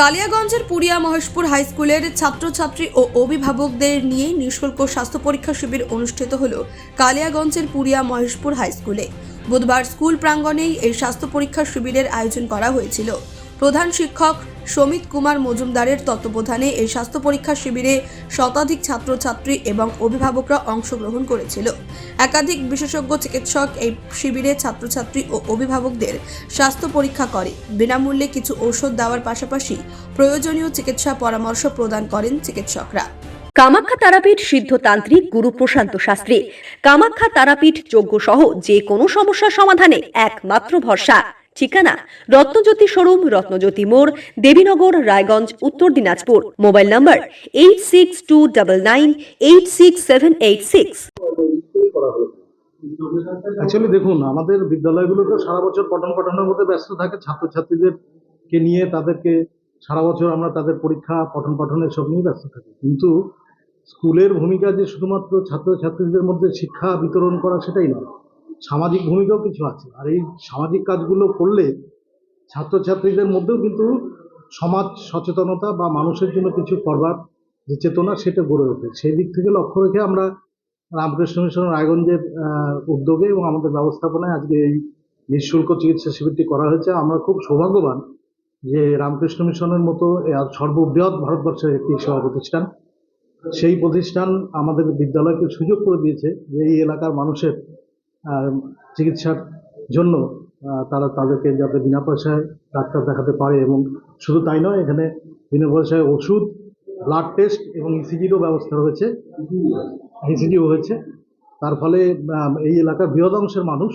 কালিয়াগঞ্জের পুরিয়া Maheshpur high স্কুলের ছাত্রছাত্রী ও অভিভাবকদের নিয়ে নিঃশুল্ক স্বাস্থ্য পরীক্ষা শিবির অনুষ্ঠিত হল কালিয়াগঞ্জের পুরিয়া মহেশপুর হাই স্কুলে। বুধবার স্কুল প্রাঙ্গণেই এই স্বাস্থ্য পরীক্ষা শিবিরের আয়োজন করা হয়েছিল। প্রধান শিক্ষক সমিত কুমার মজুমদারের তত্ত্বাবধানে এই স্বাস্থ্য পরীক্ষা শিবিরে শতাধিক ছাত্রছাত্রী এবং অভিভাবকরা অংশগ্রহণ করেছিল। একাধিক বিশেষজ্ঞ চিকিৎসক এই শিবিরে ছাত্রছাত্রী ও অভিভাবকদের স্বাস্থ্য পরীক্ষা করে। বিনামূল্যে কিছু ঔষধ দেওয়ার পাশাপাশি প্রয়োজনীয় চিকিৎসা পরামর্শ প্রদান করেন চিকিৎসকরা। কামাখ্যা তারাপীঠ সিদ্ধতান্ত্রিক গুরু প্রশান্ত শাস্ত্রী। কামাখ্যা তারাপীঠ যোগ্য সহ যে কোনো সমস্যার সমাধানে একমাত্র ভরসা। ঠিকানা রত্নজ্যোতি শোরুম, রত্নজ্যোতি মোড়, Debinagar, Raiganj, Uttar Dinajpur. Mobile number eight six two double nine eight six seven eight six actually দেখুন, আমাদের বিদ্যালয়গুলো তো সারা বছর পঠন পাঠনের মধ্যে ব্যস্ত থাকে। ছাত্রছাত্রীদেরকে নিয়ে তাদেরকে সারা বছর আমরা তাদের পরীক্ষা, পঠন পাঠনের সব নিয়ে ব্যস্ত থাকি। কিন্তু স্কুলের ভূমিকা যে শুধুমাত্র ছাত্রছাত্রীদের মধ্যে শিক্ষা বিতরণ করা সেটাই নয়। সামাজিক ভূমিকাও কিছু আছে। আর এই সামাজিক কাজগুলো করলে ছাত্রছাত্রীদের মধ্যেও কিন্তু সমাজ সচেতনতা বা মানুষের জন্য কিছু করবার যে চেতনা সেটা গড়ে ওঠে। সেই দিক থেকে লক্ষ্য রেখে আমরা রামকৃষ্ণ মিশন রায়গঞ্জের উদ্যোগে এবং আমাদের ব্যবস্থাপনায় আজকে এই নিঃশুল্ক চিকিৎসা শিবিরটি করা হয়েছে, আমরা খুব সৌভাগ্যবান যে রামকৃষ্ণ মিশনের মতো সর্ববৃহৎ ভারতবর্ষের একটি সেবা প্রতিষ্ঠান। সেই প্রতিষ্ঠান আমাদের বিদ্যালয়কে সুযোগ করে দিয়েছে যে এই এলাকার মানুষের চিকিৎসার জন্য তারা তাদেরকে যাতে বিনা পয়সায় ডাক্তার দেখাতে পারে এবং শুধু তাই নয়, এখানে বিনা পয়সায় ওষুধ ব্লাড টেস্ট এবং ইসিজিরও ব্যবস্থা রয়েছে। ইসিজিও হয়েছে। তার ফলে এই এলাকার বৃহদাংশের মানুষ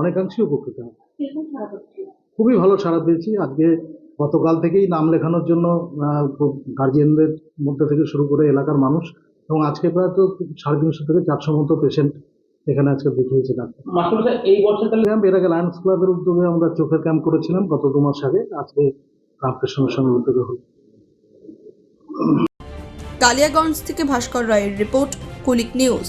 অনেকাংশেই উপকৃত হয় খুবই ভালো সাড়া পেয়েছি। আজকে গতকাল থেকেই নাম লেখানোর জন্য গার্জিয়ানদের মধ্যে থেকে শুরু করে এলাকার মানুষ এবং আজকে প্রায় তো সাড়ে তিনশো থেকে চারশো মতো পেশেন্ট এখানে আজকে দেখিয়েছিলাম এই বছর ক্যাম্প এর আগে লায়ন্স ক্লাবের উদ্যোগে আমরা চোখের ক্যাম্প করেছিলাম গত দু মাস আগে। আজকে রামকৃষ্ণ সঙ্গে উদ্যোগে হল। কালিয়াগঞ্জ থেকে ভাস্কর রায়ের রিপোর্ট কুলিক নিউজ।